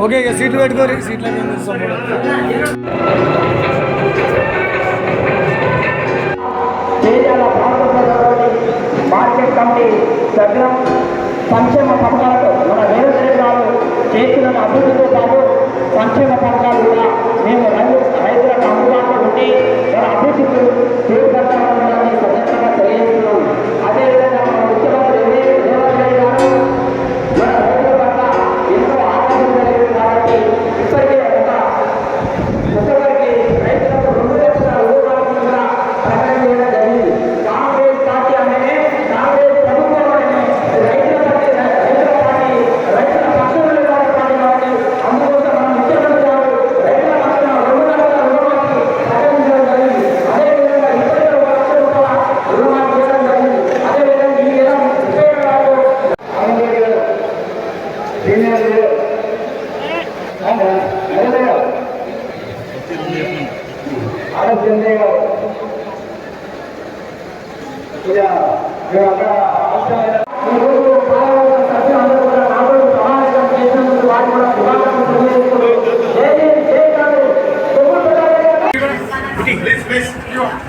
Okay ఇక సీట్లు పెట్టుకోరి సీట్ల మార్కెట్ కమిటీ సభ్యులం సంక్షేమ పథకాలతో మన వేరే గారు చేస్తున్న అభివృద్ధితో పాటు సంక్షేమ పథకాలు కూడా మేము రైతు రైతులకు అందుబాటులో ఉండి మన అభివృద్ధికి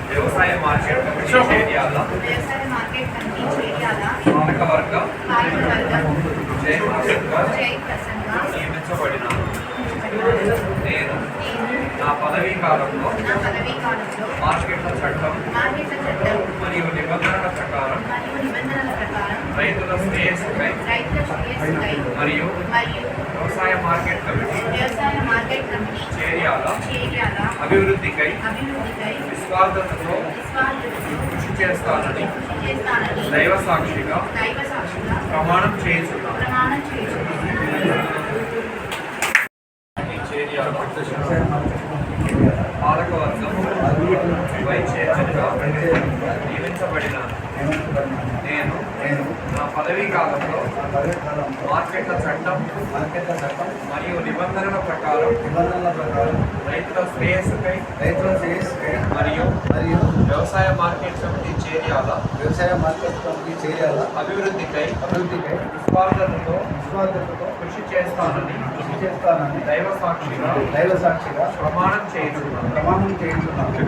వ్యవసాయ మార్కెట్ కమిటీ చేయాలా వ్యవసాయ మార్కెట్ కమిటీ చేయాల పాలకవర్గ పాలకవర్గం చైర్మన్గా చైర్పర్సన్గా నియమించబడిన నేను నేను నా పదవీ కాలంలో నా పదవీ కాలంలో మార్కెట్ల చట్టం మార్కెట్ల చట్టం మరియు నిబంధనల ప్రకారం మరియు నిబంధనల ప్రకారం రైతుల శ్రేయస్సుకై రైతుల శ్రేయస్సుకై మరియు వ్యవసాయ మార్కెట్ కమిటీ వ్యవసాయ మార్కెట్ కమిటీ చేయాల చేయాల అభివృద్ధికై అభివృద్ధికై నిస్వార్థతతో నిస్వార్థతతో కృషి చేస్తానని కృషి చేస్తానని దైవ సాక్షిగా దైవ సాక్షిగా ప్రమాణం చేస్తున్నాను ప్రమాణం చేస్తున్నాను చేయాల పాలకవర్గం వైస్ చైర్మన్గా నియమించబడిన నేను నా పదవీ కాలంలో మార్కెట్ల చట్టం మార్కెట్ల చట్టం మరియు నిబంధనల ప్రకారం నిబంధనల ప్రకారం రైతుల శ్రేయస్సుకై రైతుల శ్రేయస్సుకై మరియు మరియు వ్యవసాయ మార్కెట్ కమిటీ చేర్యాల వ్యవసాయ మార్కెట్ కమిటీ చేయాల అభివృద్ధికై అభివృద్ధికై నిస్వార్థతతో నిస్వార్థతతో కృషి చేస్తానని కృషి చేస్తానని దైవ సాక్షిగా దైవ సాక్షిగా ప్రమాణం చేస్తున్నాను ప్రమాణం చేయించున్నాను.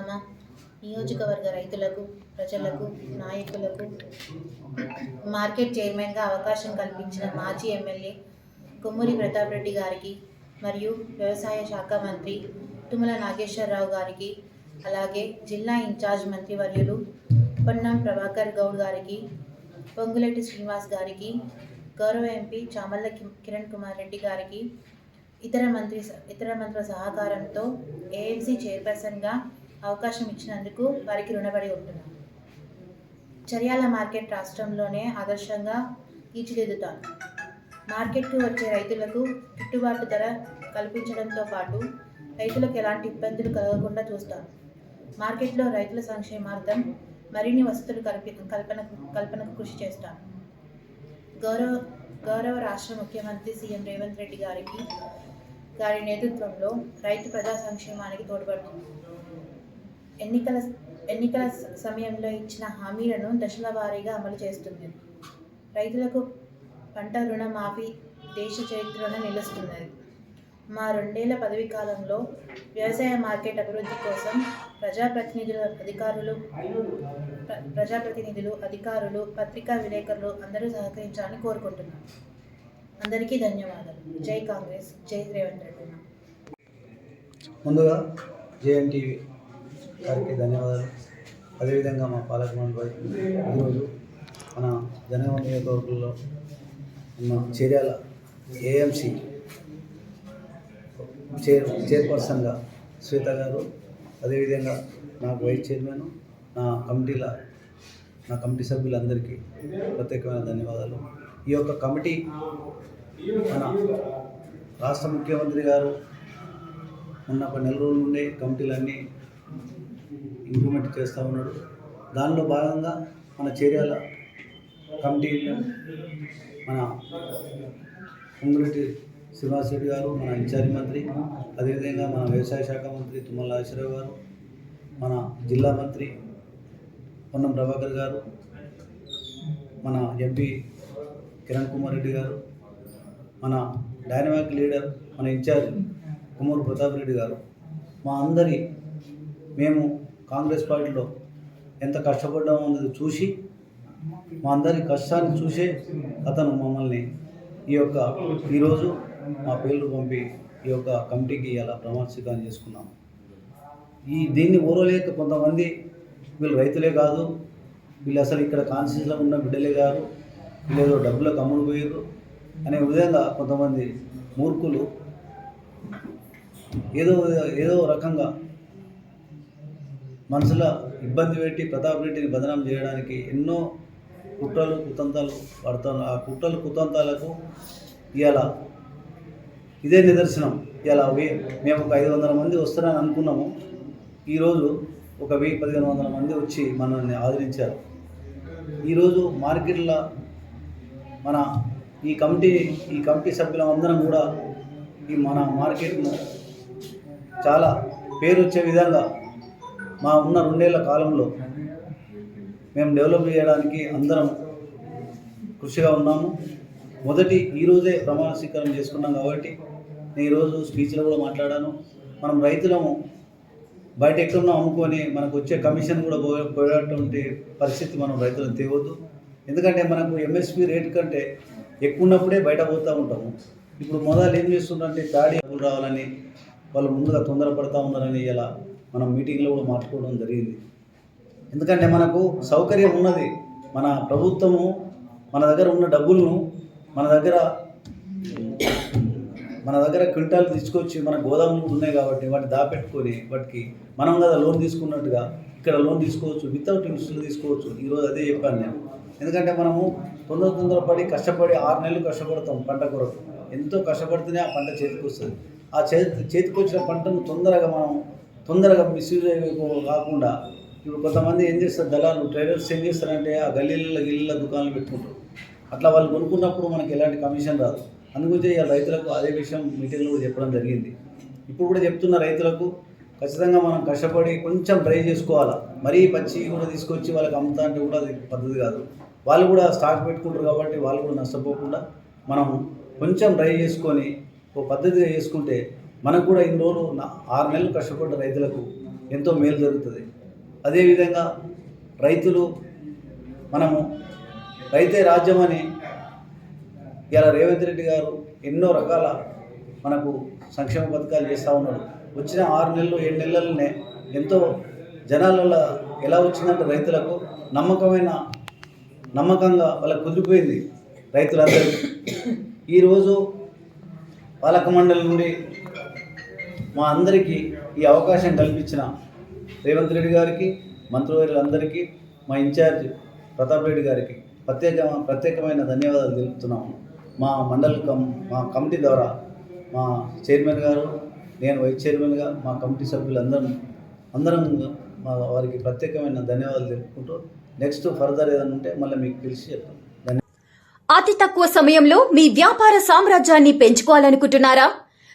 గౌరవ నియోజకవర్గ రైతులకు ప్రజలకు నాయకులకు మార్కెట్ చైర్మన్గా అవకాశం కల్పించిన మాజీ ఎమ్మెల్యే కొమ్మూరి ప్రతాప్ రెడ్డి గారికి మరియు వ్యవసాయ శాఖ మంత్రి తుమ్మల నాగేశ్వరరావు గారికి అలాగే జిల్లా ఇన్ఛార్జ్ మంత్రివర్యులు పొన్నం ప్రభాకర్ గౌడ్ గారికి పొంగులెట్టి శ్రీనివాస్ గారికి గౌరవ ఎంపీ చామల్ల కిరణ్ కుమార్ రెడ్డి గారికి ఇతర మంత్రి ఇతర మంత్రుల సహకారంతో ఏఎంసీ చైర్పర్సన్గా అవకాశం ఇచ్చినందుకు వారికి రుణపడి ఉంటున్నాను. చర్యాల మార్కెట్ రాష్ట్రంలోనే ఆదర్శంగా తీర్చిదిద్దుతాను. మార్కెట్కు వచ్చే రైతులకు గిట్టుబాటు ధర కల్పించడంతో పాటు రైతులకు ఎలాంటి ఇబ్బందులు కలగకుండా చూస్తాను. మార్కెట్లో రైతుల సంక్షేమార్థం మరిన్ని వసతులు కల్పి కల్పన కల్పనకు కృషి చేస్తాను. గౌరవ గౌరవ రాష్ట్ర ముఖ్యమంత్రి సీఎం రేవంత్ రెడ్డి గారికి గారి నేతృత్వంలో రైతు ప్రజా సంక్షేమానికి తోడ్పడుతుంది. ఎన్నికల ఎన్నికల సమయంలో ఇచ్చిన హామీలను దశల వారీగా అమలు చేస్తుంది. రైతులకు పంట రుణమాఫీ దేశ చరిత్రలో నిలుస్తున్నది. మా రెండేళ్ళ పదవీ కాలంలో వ్యవసాయ మార్కెట్ అభివృద్ధి కోసం ప్రజాప్రతినిధుల అధికారులు ప్ర- ప్రజాప్రతినిధులు అధికారులు పత్రికా విలేకరులు అందరూ సహకరించాలని కోరుకుంటున్నాను అందరికీ ధన్యవాదాలు. జై కాంగ్రెస్ జై రేవంత్ రెడ్డి. ముందుగా జేఎన్టీవీ గారికి ధన్యవాదాలు. అదేవిధంగా మా పాలక మండలి ఈరోజు మన జనగామ నియోజకవర్గంలో ఉన్న చర్యాల ఏఎంసి చైర్ చైర్పర్సన్గా శ్వేత గారు అదేవిధంగా నాకు వైస్ చైర్మన్ నా కమిటీల నా కమిటీ సభ్యులందరికీ ప్రత్యేకమైన ధన్యవాదాలు. ఈ యొక్క కమిటీ మన రాష్ట్ర ముఖ్యమంత్రి గారు ఉన్న ఒక నెల రోజుల నుండే కమిటీలన్నీ ఇంప్లిమెంట్ చేస్తూ ఉన్నాడు. దానిలో భాగంగా మన చర్యల కమిటీ మన పొంగురెడ్డి శ్రీనివాస్ రెడ్డి గారు మన ఇన్ఛార్జ్ మంత్రి అదేవిధంగా మన వ్యవసాయ శాఖ మంత్రి తుమ్మల నాగేశ్వరరావు గారు మన జిల్లా మంత్రి పొన్నం ప్రభాకర్ గారు మన ఎంపీ కిరణ్ కుమార్ రెడ్డి గారు మన డైనమిక్ లీడర్ మన ఇన్ఛార్జ్ కుమార్ ప్రతాప్ రెడ్డి గారు. మా అందరి మేము కాంగ్రెస్ పార్టీలో ఎంత కష్టపడ్డామో అన్నది చూసి మా అందరి కష్టాన్ని చూసే అతను మమ్మల్ని ఈ యొక్క ఈరోజు మా పేర్లు పంపి ఈ యొక్క కమిటీకి ఇలా ప్రమాణస్వీకారం చేసుకున్నాము ఈ దీన్ని ఓరలేక కొంతమంది వీళ్ళు రైతులే కాదు వీళ్ళు అసలు ఇక్కడ కాన్స్టిట్యూన్సీలో ఉన్న బిడ్డలే కాదు వీళ్ళు ఏదో డబ్బులకు అమ్ముడు పోయారు అనే విధంగా కొంతమంది మూర్ఖులు ఏదో ఏదో రకంగా మనసులో ఇబ్బంది పెట్టి ప్రతాప్ రెడ్డిని బదనాం చేయడానికి ఎన్నో కుట్రలు కుతంతాలు పడతాను ఆ కుట్రలు కుతంతాలకు ఇలా ఇదే నిదర్శనం. ఇలా మేము ఒక ఐదు వందల మంది వస్తారని అనుకున్నాము. ఈరోజు ఒక వెయ్యి పదిహేను వందల మంది వచ్చి మనల్ని ఆదరించారు. ఈరోజు మార్కెట్లో మన ఈ కమిటీ ఈ కమిటీ సభ్యులందరం కూడా ఈ మన మార్కెట్ను చాలా పేరు వచ్చే విధంగా మా ఉన్న రెండేళ్ళ కాలంలో మేము డెవలప్ చేయడానికి అందరం కృషిగా ఉన్నాము. మొదటి ఈరోజే ప్రమాణ స్వీకారం చేసుకున్నాం కాబట్టి నేను ఈరోజు స్పీచ్లో కూడా మాట్లాడాను. మనం రైతులము బయట ఎక్కడున్నా అమ్ముకొని మనకు వచ్చే కమిషన్ కూడా పో పోయేటువంటి పరిస్థితి మనం రైతులను తేవద్దు. ఎందుకంటే మనకు ఎంఎస్పి రేట్ కంటే ఎక్కువ ఉన్నప్పుడే బయట పోతూ ఉంటాము. ఇప్పుడు మొదలు ఏం చేస్తుందంటే దాడి రావాలని వాళ్ళు ముందుగా తొందరపడతా ఉన్నారని ఇలా మనం మీటింగ్లో కూడా మాట్లాడుకోవడం జరిగింది. ఎందుకంటే మనకు సౌకర్యం ఉన్నది. మన ప్రభుత్వము మన దగ్గర ఉన్న డబ్బులను మన దగ్గర మన దగ్గర క్వింటాలు తీసుకొచ్చి మన గోదాములు ఉన్నాయి కాబట్టి వాటిని దాపెట్టుకొని వాటికి మనం కదా లోన్ తీసుకున్నట్టుగా ఇక్కడ లోన్ తీసుకోవచ్చు వితౌట్ ఇంట్రెస్ట్లో తీసుకోవచ్చు. ఈరోజు అదే చెప్పాను నేను. ఎందుకంటే మనము తొందర తొందరపడి కష్టపడి ఆరు నెలలు కష్టపడతాం పంట కొరకు. ఎంతో కష్టపడితేనే ఆ పంట చేతికి వస్తుంది ఆ చేతి చేతికి వచ్చిన పంటను తొందరగా మనం తొందరగా మిస్యూజ్ కాకుండా ఇప్పుడు కొంతమంది ఏం చేస్తారు దళాలు ట్రేడర్స్ ఏం చేస్తారంటే ఆ గల్లీలలో గిల్లీల దుకాణాలు పెట్టుకుంటారు. అట్లా వాళ్ళు కొనుక్కున్నప్పుడు మనకి ఎలాంటి కమిషన్ రాదు. అందుగురించి ఇవాళ రైతులకు అదే విషయం మీటింగ్లో కూడా చెప్పడం జరిగింది. ఇప్పుడు కూడా చెప్తున్న రైతులకు ఖచ్చితంగా మనం కష్టపడి కొంచెం ట్రై చేసుకోవాలా. మరీ పచ్చి కూడా తీసుకొచ్చి వాళ్ళకి అమ్ముతా అంటే కూడా అది పద్ధతి కాదు. వాళ్ళు కూడా స్టాక్ పెట్టుకుంటారు కాబట్టి వాళ్ళు కూడా నష్టపోకుండా మనం కొంచెం ట్రై చేసుకొని ఒక పద్ధతిగా చేసుకుంటే మనకు కూడా ఇన్ని రోజులు నా- ఆరు నెలలు కష్టపడ్డ రైతులకు ఎంతో మేలు జరుగుతుంది. అదేవిధంగా రైతులు మనము రైతే రాజ్యం అని ఇలా రేవంత్ రెడ్డి గారు ఎన్నో రకాల మనకు సంక్షేమ పథకాలు చేస్తూ ఉన్నాడు. వచ్చిన ఆరు నెలలు ఏడు నెలలనే ఎంతో జనాలలో ఎలా వచ్చిందంటే రైతులకు నమ్మకమైన నమ్మకంగా వాళ్ళకు కుదిరిపోయింది రైతులందరూ ఈరోజు పాలక మండలి నుండి మా అందరికీ ఈ అవకాశం కల్పించిన రేవంత్ రెడ్డి గారికి మంత్రివర్యులందరికీ మా ఇన్ఛార్జ్ ప్రతాప్ రెడ్డి గారికి ప్రత్యేక ప్రత్యేకమైన ధన్యవాదాలు తెలుపుతున్నాము. మా మండలి కం మా కమిటీ ద్వారా మా చైర్మన్ గారు నేను వైస్ చైర్మన్గా మా కమిటీ సభ్యులు అందరం అందరం మా వారికి ప్రత్యేకమైన ధన్యవాదాలు తెలుపుకుంటూ నెక్స్ట్ ఫర్దర్ ఏదైనా ఉంటే మళ్ళీ మీకు పిలిచి చెప్తాం. అతి తక్కువ సమయంలో మీ వ్యాపార సామ్రాజ్యాన్ని పెంచుకోవాలనుకుంటున్నారా?